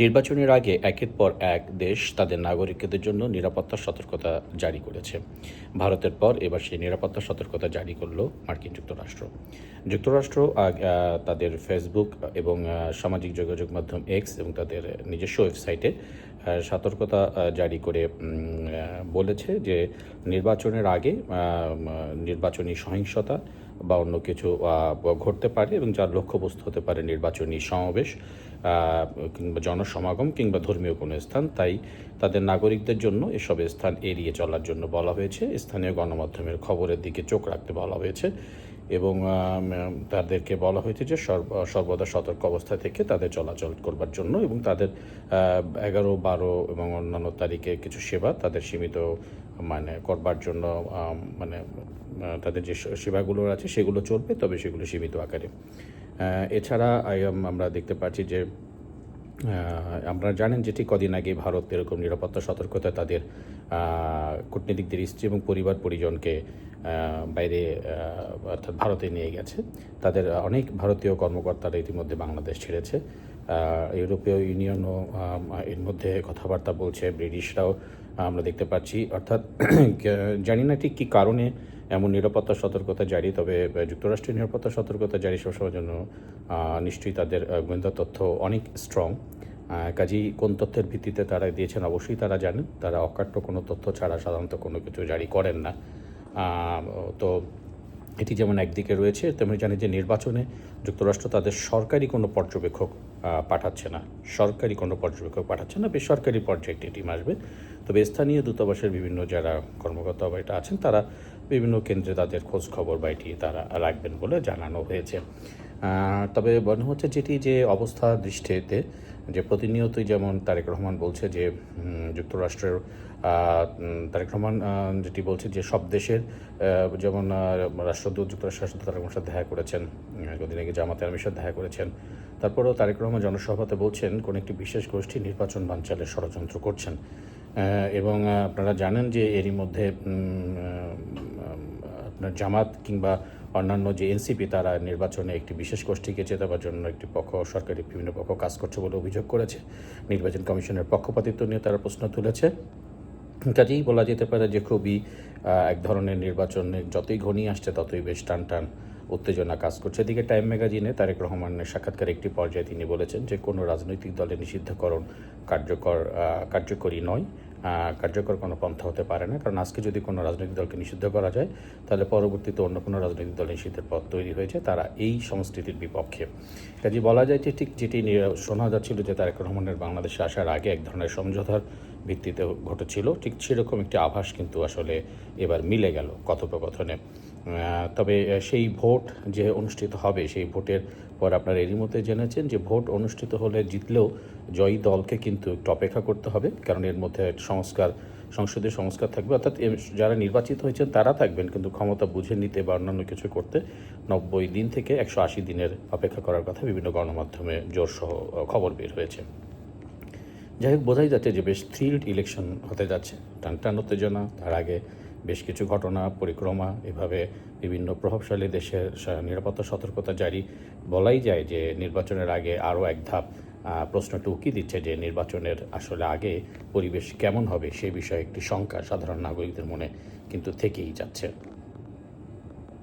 নির্বাচনের আগে একের পর এক দেশ তাদের নাগরিকদের জন্য নিরাপত্তা সতর্কতা জারি করেছে। ভারতের পর এবার সেই নিরাপত্তা সতর্কতা জারি করল মার্কিন যুক্তরাষ্ট্র। যুক্তরাষ্ট্র তাদের ফেসবুক এবং সামাজিক যোগাযোগ মাধ্যম এক্স এবং তাদের নিজস্ব ওয়েবসাইটে সতর্কতা জারি করে বলেছে যে নির্বাচনের আগে নির্বাচনী সহিংসতা বা অন্য কিছু ঘটতে পারে এবং যার লক্ষ্যবস্তু হতে পারে নির্বাচনী সমাবেশ। কিংবা জনসমাগম কিংবা ধর্মীয় কোনো স্থান, তাই তাদের নাগরিকদের জন্য এসব স্থান এড়িয়ে চলার জন্য বলা হয়েছে। স্থানীয় গণমাধ্যমের খবরের দিকে চোখ রাখতে বলা হয়েছে এবং তাদেরকে বলা হয়েছে যে সর্ব, সর্বদা সতর্ক অবস্থা থেকে তাদের চলাচল করবার জন্য এবং তাদের এগারো, বারো এবং অন্যান্য তারিখে কিছু সেবা তাদের সীমিত মানে করবার জন্য মানে তাদের যে সেবাগুলো আছে সেগুলো চলবে, তবে সেগুলো সীমিত আকারে। এছাড়া আমরা দেখতে পাচ্ছি যে আমরা জানেন যে ঠিক কদিন আগে ভারত এরকম নিরাপত্তা, সতর্কতা তাদের কূটনীতিকদের স্ত্রী এবং পরিবার পরিজনকে বাইরে অর্থাৎ ভারতে নিয়ে গেছে। তাদের অনেক ভারতীয় কর্মকর্তারা ইতিমধ্যে বাংলাদেশ ছেড়েছে। ইউরোপীয় ইউনিয়নও এর মধ্যে কথাবার্তা বলছে ব্রিটিশরাও। আমরা দেখতে পাচ্ছি, অর্থাৎ, জানি না ঠিক কী কারণে এমন নিরাপত্তা সতর্কতা জারি, তবে যুক্তরাষ্ট্রের নিরাপত্তা সতর্কতা জারি সবসময়ের জন্য নিশ্চয়ই তাদের গোয়েন্দা তথ্য অনেক স্ট্রং কাজেই কোন তথ্যের ভিত্তিতে তারা দিয়েছেন অবশ্যই তারা জানেন। তারা অকাট্য কোনো তথ্য ছাড়া সাধারণত কোনো কিছু জারি করেন না। তো এটি যেমন একদিকে রয়েছে, তেমনি জানি যে নির্বাচনে যুক্তরাষ্ট্র তাদের সরকারি কোনো পর্যবেক্ষক পাঠাচ্ছে না। সরকারি কোনো পর্যবেক্ষক পাঠাচ্ছে না, বেসরকারি পর্যায়ে একটি টিম আসবে। তবে স্থানীয় দূতাবাসের বিভিন্ন যারা কর্মকর্তা বা এটা আছেন, তারা বিভিন্ন কেন্দ্রে তাদের খোঁজ খবর বা এটি তারা রাখবেন বলে জানানো হয়েছে। তবে মনে হচ্ছে যেটি যে অবস্থা দৃষ্টিতে, যে প্রতিনিয়তই যেমন তারেক রহমান বলছে যে যুক্তরাষ্ট্রের তারেক রহমান যেটি বলছে যে সব দেশের যেমন রাষ্ট্রদূত, যুক্তরাষ্ট্রের রাষ্ট্রদূত তারেক রহমানের সাথে দেখা করেছেন কদিন আগে জামাতে আর্মির সাথে দেখা করেছেন। তারপরেও তারেক রহমান জনসভাতে বলছেন, কোন একটি বিশেষ গোষ্ঠী নির্বাচন বানচালের ষড়যন্ত্র করছেন। এবং আপনারা জানেন যে এরই মধ্যে আপনার জামাত কিংবা অন্যান্য যে এনসিপি, তারা নির্বাচনে একটি বিশেষ গোষ্ঠীকে জেতাবার জন্য একটি পক্ষ, সরকারি বিভিন্ন পক্ষ কাজ করছে বলে অভিযোগ করেছে। নির্বাচন কমিশনের পক্ষপাতিত্ব নিয়ে তারা প্রশ্ন তুলেছে। কাজেই বলা যেতে পারে যে খুবই এক ধরনের নির্বাচনে যতই ঘনিয়ে আসছে ততই বেশ টান টান উত্তেজনা কাজ করছে। এদিকে টাইম ম্যাগাজিনে তারেক রহমানের সাক্ষাৎকার একটি পর্যায়ে তিনি বলেছেন যে, কোনো রাজনৈতিক দলের নিষিদ্ধকরণ কার্যকর কার্যকরী নয়। কার্যকর কোনো পন্থা হতে পারে না। কারণ আজকে যদি কোনো রাজনৈতিক দলকে নিষিদ্ধ করা যায়, তাহলে পরবর্তীতে অন্য কোনো রাজনৈতিক দল নিষিদ্ধের পথ তৈরি হয়েছে। তারা এই সংস্কৃতির বিপক্ষে। কাজে বলা যায় যে ঠিক যেটি শোনা যাচ্ছিল যে তারেক রহমানের বাংলাদেশে আসার আগে এক ধরনের সমঝোতার ভিত্তিতে ঘটেছিল, ঠিক সেরকম একটি আভাস কিন্তু আসলে এবার মিলে গেল কথোপকথনে। তবে সেই ভোট যে অনুষ্ঠিত হবে, সেই ভোটের পর আপনারা এরই মধ্যে জেনেছেন যে ভোট অনুষ্ঠিত হলে জিতলেও জয়ী দলকে কিন্তু একটু অপেক্ষা করতে হবে, কারণ এর মধ্যে সংস্কার সংসদীয় সংস্কার থাকবে। অর্থাৎ যারা নির্বাচিত হয়েছেন তারা থাকবেন, কিন্তু ক্ষমতা বুঝে নিতে বা অন্যান্য কিছু করতে নব্বই দিন থেকে একশো আশি দিনের অপেক্ষা করার কথা বিভিন্ন গণমাধ্যমে জোরসহ খবর বের হয়েছে। যাই হোক, বোঝাই যাচ্ছে যে বেশ থ্রিল্ড ইলেকশন হতে যাচ্ছে। টান টান উত্তেজনা, তার আগে বেশ কিছু ঘটনা, পরিক্রমা, এভাবে বিভিন্ন প্রভাবশালী দেশের নিরাপত্তা সতর্কতা জারি। বলাই যায় যে নির্বাচনের আগে আরও এক ধাপ প্রশ্নটি উকি দিচ্ছে যে নির্বাচনের আসলে আগে পরিবেশ কেমন হবে, সে বিষয়ে একটি শঙ্কা সাধারণ নাগরিকদের মনে কিন্তু থেকেই যাচ্ছে।